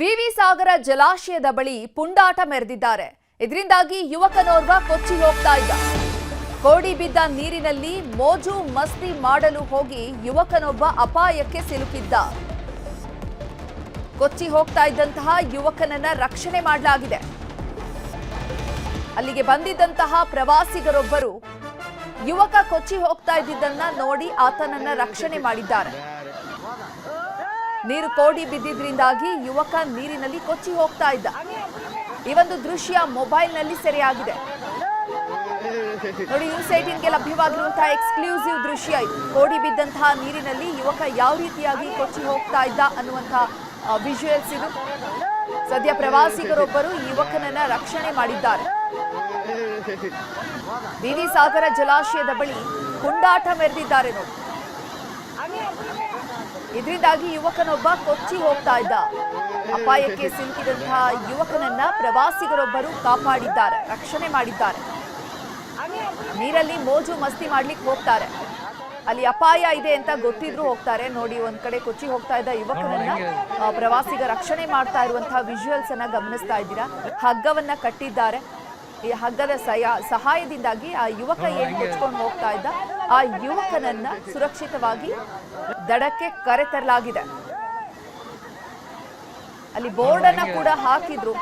ವಿವಿ ಸಾಗರ ಜಲಾಶಯದ ಬಳಿ ಪುಂಡಾಟ ಮೆರೆದಿದ್ದಾರೆ. ಇದರಿಂದಾಗಿ ಯುವಕನೋರ್ವ ಕೊಚ್ಚಿ ಹೋಗ್ತಾ ಇದ್ದ. ಕೋಡಿ ಬಿದ್ದ ನೀರಿನಲ್ಲಿ ಮೋಜು ಮಸ್ತಿ ಮಾಡಲು ಹೋಗಿ ಯುವಕನೊಬ್ಬ ಅಪಾಯಕ್ಕೆ ಸಿಲುಕಿದ್ದ. ಕೊಚ್ಚಿ ಹೋಗ್ತಾ ಇದ್ದಂತಹ ಯುವಕನನ್ನ ರಕ್ಷಣೆ ಮಾಡಲಾಗಿದೆ. ಅಲ್ಲಿಗೆ ಬಂದಿದ್ದಂತಹ ಪ್ರವಾಸಿಗರೊಬ್ಬರು ಯುವಕ ಕೊಚ್ಚಿ ಹೋಗ್ತಾ ಇದ್ದಿದ್ದನ್ನ ನೋಡಿ ಆತನನ್ನ ರಕ್ಷಣೆ ಮಾಡಿದ್ದಾರೆ. ನೀರು ಕೋಡಿ ಬಿದ್ದಿದ್ರಿಂದಾಗಿ ಯುವಕ ನೀರಿನಲ್ಲಿ ಕೊಚ್ಚಿ ಹೋಗ್ತಾ ಇದ್ದ. ಈ ಒಂದು ದೃಶ್ಯ ಮೊಬೈಲ್ನಲ್ಲಿ ಸೆರೆಯಾಗಿದೆ. ನೋಡಿ, ನ್ಯೂಸ್ ಏಟೀನ್ಗೆ ಲಭ್ಯವಾಗಿರುವಂತಹ ಎಕ್ಸ್ಕ್ಲೂಸಿವ್ ದೃಶ್ಯ ಇದು. ಕೋಡಿ ಬಿದ್ದಂತಹ ನೀರಿನಲ್ಲಿ ಯುವಕ ಯಾವ ರೀತಿಯಾಗಿ ಕೊಚ್ಚಿ ಹೋಗ್ತಾ ಇದ್ದ ಅನ್ನುವಂತಹ ವಿಜುವಲ್ಸ್ ಇದು. ಸದ್ಯ ಪ್ರವಾಸಿಗರೊಬ್ಬರು ಯುವಕನನ್ನ ರಕ್ಷಣೆ ಮಾಡಿದ್ದಾರೆ. ವಿವಿ ಸಾಗರ ಜಲಾಶಯದ ಬಳಿ ಕುಂಡಾಟ ಮೆರೆದಿದ್ದಾರೆ ನೋಡಿ. ಇದರಿಂದಾಗಿ ಯುವಕನೊಬ್ಬ ಕೊಚ್ಚಿ ಹೋಗ್ತಾ ಇದ್ದ. ಅಪಾಯಕ್ಕೆ ಸಿಲುಕಿದಂತಹ ಯುವಕನನ್ನ ಪ್ರವಾಸಿಗರೊಬ್ಬರು ಕಾಪಾಡಿದ್ದಾರೆ ರಕ್ಷಣೆ ಮಾಡಿದ್ದಾರೆ. ನೀರಲ್ಲಿ ಮೋಜು ಮಸ್ತಿ ಮಾಡ್ಲಿಕ್ಕೆ ಹೋಗ್ತಾರೆ. ಅಲ್ಲಿ ಅಪಾಯ ಇದೆ ಅಂತ ಗೊತ್ತಿದ್ರು ಹೋಗ್ತಾರೆ. ನೋಡಿ ಒಂದ್ ಕಡೆ ಕೊಚ್ಚಿ ಹೋಗ್ತಾ ಇದ್ದ ಯುವಕನನ್ನ ಆ, ಪ್ರವಾಸಿಗ ರಕ್ಷಣೆ ಮಾಡ್ತಾ ಇರುವಂತಹ ವಿಜುವಲ್ಸ್ ಅನ್ನ ಗಮನಿಸ್ತಾ ಇದ್ದೀರಾ? ಹಗ್ಗವನ್ನ ಕಟ್ಟಿದ್ದಾರೆ. ಈ ಹಗ್ಗದ ಸಹಾಯದಿಂದಾಗಿ ಆ ಯುವಕ ಏನ್ ಕೊಚ್ಕೊಂಡು ಹೋಗ್ತಾ ಇದ್ದ? ಆ ಯುವಕನನ್ನ ಸುರಕ್ಷಿತವಾಗಿ ದಡಕ್ಕೆ ಕರೆತರಲಾಗಿದೆ ಅಲ್ಲಿ ಬೋರ್ಡ್ ಅನ್ನ ಕೂಡ ಹಾಕಿದ್ರು.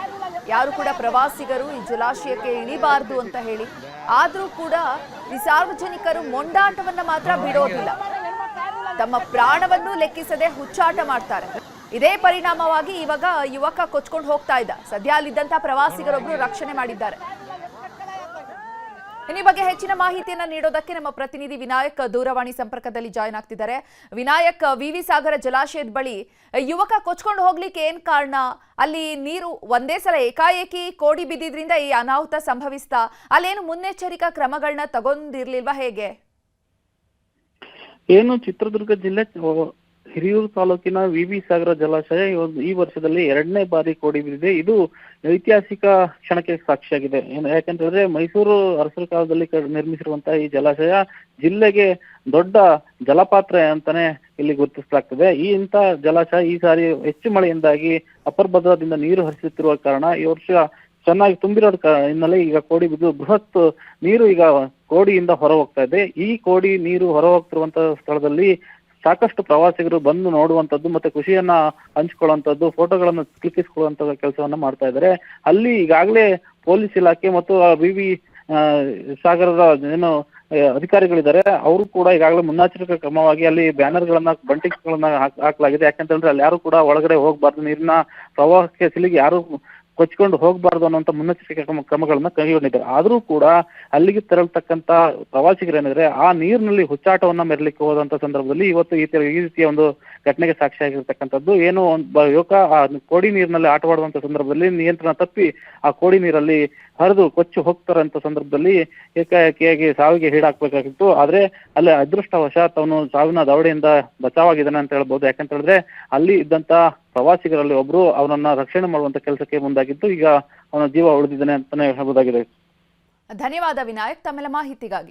ಯಾರು ಕೂಡ ಪ್ರವಾಸಿಗರು ಈ ಜಲಾಶಯಕ್ಕೆ ಇಳಿಬಾರದು ಅಂತ ಹೇಳಿ. ಆದ್ರೂ ಕೂಡ ಈ ಸಾರ್ವಜನಿಕರು ಮೊಂಡಾಟವನ್ನ ಮಾತ್ರ ಬಿಡೋದಿಲ್ಲ. ತಮ್ಮ ಪ್ರಾಣವನ್ನು ಲೆಕ್ಕಿಸದೆ ಹುಚ್ಚಾಟ ಮಾಡ್ತಾರೆ. ಇದೇ ಪರಿಣಾಮವಾಗಿ ಇವಾಗ ಯುವಕ ಕೊಚ್ಕೊಂಡು ಹೋಗ್ತಾ ಇದ್ದ. ಸದ್ಯ ಅಲ್ಲಿದ್ದಂತ ಪ್ರವಾಸಿಗರೊಬ್ರು ರಕ್ಷಣೆ ಮಾಡಿದ್ದಾರೆ. ಈ ಬಗ್ಗೆ ಹೆಚ್ಚಿನ ಮಾಹಿತಿಯನ್ನ ನೀಡೋದಕ್ಕೆ ನಮ್ಮ ಪ್ರತಿನಿಧಿ ವಿನಾಯಕ್ ದೂರವಾಣಿ ಸಂಪರ್ಕದಲ್ಲಿ ಜಾಯ್ನ್ ಆಗ್ತಿದ್ದಾರೆ. ವಿನಾಯಕ್ ವಿವಿ ಸಾಗರ ಜಲಾಶಯದ ಬಳಿ ಯುವಕ ಕೊಚ್ಕೊಂಡು ಹೋಗ್ಲಿಕ್ಕೆ ಏನ್ ಕಾರಣ? ಅಲ್ಲಿ ನೀರು ಒಂದೇ ಸಲ ಏಕಾಏಕಿ ಕೋಡಿ ಬಿದ್ದಿದ್ರಿಂದ ಈ ಅನಾಹುತ ಸಂಭವಿಸ್ತಾ, ಅಲ್ಲೇನು ಮುನ್ನೆಚ್ಚರಿಕಾ ಕ್ರಮಗಳನ್ನ ತಗೊಂಡಿರ್ಲಿಲ್ವಾ ಹೇಗೆ? ಏನು ಚಿತ್ರದುರ್ಗ ಜಿಲ್ಲೆ ಹಿರಿಯೂರು ತಾಲೂಕಿನ ವಿವಿ ಸಾಗರ ಜಲಾಶಯ ಈ ವರ್ಷದಲ್ಲಿ ಎರಡನೇ ಬಾರಿ ಕೋಡಿ ಬಿದ್ದಿದೆ ಇದು ಐತಿಹಾಸಿಕ ಕ್ಷಣಕ್ಕೆ ಸಾಕ್ಷಿಯಾಗಿದೆ. ಯಾಕಂತಂದ್ರೆ ಮೈಸೂರು ಅರಸರ ಕಾಲದಲ್ಲಿ ನಿರ್ಮಿಸಿರುವಂತಹ ಈ ಜಲಾಶಯ ಜಿಲ್ಲೆಗೆ ದೊಡ್ಡ ಜಲಪಾತ್ರ ಅಂತಾನೆ ಇಲ್ಲಿ ಗುರುತಿಸಲಾಗ್ತದೆ. ಈ ಇಂಥ ಜಲಾಶಯ ಈ ಸಾರಿ ಹೆಚ್ಚು ಮಳೆಯಿಂದಾಗಿ ಅಪರ್ಭದ್ರದಿಂದ ನೀರು ಹರಿಸುತ್ತಿರುವ ಕಾರಣ ಈ ವರ್ಷ ಚೆನ್ನಾಗಿ ತುಂಬಿರೋ ಹಿನ್ನೆಲೆ ಈಗ ಕೋಡಿ ಬಿದ್ದು ಬೃಹತ್ ನೀರು ಈಗ ಕೋಡಿಯಿಂದ ಹೊರ ಹೋಗ್ತಾ ಇದೆ. ಈ ಕೋಡಿ ನೀರು ಹೊರ ಹೋಗ್ತಿರುವಂತಹ ಸ್ಥಳದಲ್ಲಿ ಸಾಕಷ್ಟು ಪ್ರವಾಸಿಗರು ಬಂದು ನೋಡುವಂಥದ್ದು ಮತ್ತೆ ಖುಷಿಯನ್ನ ಹಂಚ್ಕೊಳ್ಳುವಂಥದ್ದು, ಫೋಟೋಗಳನ್ನು ಕ್ಲಿಕ್ಕಿಸ್ಕೊಳ್ಳುವಂತ ಕೆಲಸವನ್ನ ಮಾಡ್ತಾ ಇದ್ದಾರೆ. ಅಲ್ಲಿ ಈಗಾಗಲೇ ಪೊಲೀಸ್ ಇಲಾಖೆ ಮತ್ತು ವಿವಿ ಸಾಗರದ ಏನು ಅಧಿಕಾರಿಗಳಿದ್ದಾರೆ. ಅವರು ಕೂಡ ಈಗಾಗಲೇ ಮುನ್ನೆಚ್ಚರಿಕಾ ಕ್ರಮವಾಗಿ ಅಲ್ಲಿ ಬ್ಯಾನರ್ ಗಳನ್ನ ಹಾಕಲಾಗಿದೆ. ಯಾಕಂತ ಹಾಕ್- ಯಾಕಂತಂದ್ರೆ ಅಲ್ಲಿ ಯಾರು ಕೂಡ ಒಳಗಡೆ ಹೋಗ್ಬಾರ್ದು. ನೀರಿನ ಪ್ರವಾಹಕ್ಕೆ ಸಿಲುಗಿ ಯಾರು ಕೊಚ್ಕೊಂಡು ಹೋಗಬಾರ್ದು ಅನ್ನೋಂಥ ಮುನ್ನೆಚ್ಚರಿಕೆ ಕ್ರಮ ಕ್ರಮಗಳನ್ನ ಕೈಗೊಂಡಿದ್ದಾರೆ. ಆದ್ರೂ ಕೂಡ ಅಲ್ಲಿಗೆ ತೆರಳತಕ್ಕಂತ ಪ್ರವಾಸಿಗರೇನಿದ್ರೆ ಆ ನೀರಿನಲ್ಲಿ ಹುಚ್ಚಾಟವನ್ನ ಮೆರಲಿಕ್ಕೆ ಹೋದಂತ ಸಂದರ್ಭದಲ್ಲಿ ಇವತ್ತು ಈ ಈ ರೀತಿಯ ಒಂದು ಘಟನೆಗೆ ಸಾಕ್ಷಿಯಾಗಿರ್ತಕ್ಕಂಥದ್ದು ಏನು ಒಂದ್ ಯುವಕ ಆ ಕೋಡಿ ನೀರಿನಲ್ಲಿ ಆಟವಾಡುವಂತ ಸಂದರ್ಭದಲ್ಲಿ ನಿಯಂತ್ರಣ ತಪ್ಪಿ ಆ ಕೋಡಿ ನೀರಲ್ಲಿ ಹರಿದು ಕೊಚ್ಚಿ ಹೋಗ್ತಾರಂತ ಸಂದರ್ಭದಲ್ಲಿ ಏಕಾಏಕಿಯಾಗಿ ಸಾವಿಗೆ ಈಡಾಕ್ಬೇಕಾಗಿತ್ತು. ಆದ್ರೆ ಅಲ್ಲಿ ಅದೃಷ್ಟವಶಾತ್ ಅವನು ಸಾವಿನ ದವಡೆಯಿಂದ ಬಚಾವಾಗಿದ್ದಾನೆ ಅಂತ ಹೇಳ್ಬೋದು. ಯಾಕಂತ ಹೇಳಿದ್ರೆ ಅಲ್ಲಿ ಇದ್ದಂತ ಪ್ರವಾಸಿಗರಲ್ಲಿ ಒಬ್ರು ಅವನನ್ನ ರಕ್ಷಣೆ ಮಾಡುವಂತ ಕೆಲಸಕ್ಕೆ ಮುಂದಾಗಿದ್ದು ಈಗ ಅವನ ಜೀವ ಉಳಿದಿದ್ದಾನೆ ಅಂತಾನೆ ಹೇಳ್ಬೋದಾಗಿದೆ. ಧನ್ಯವಾದ ವಿನಾಯಕ್, ತಮ್ಮೆಲ್ಲ ಮಾಹಿತಿಗಾಗಿ.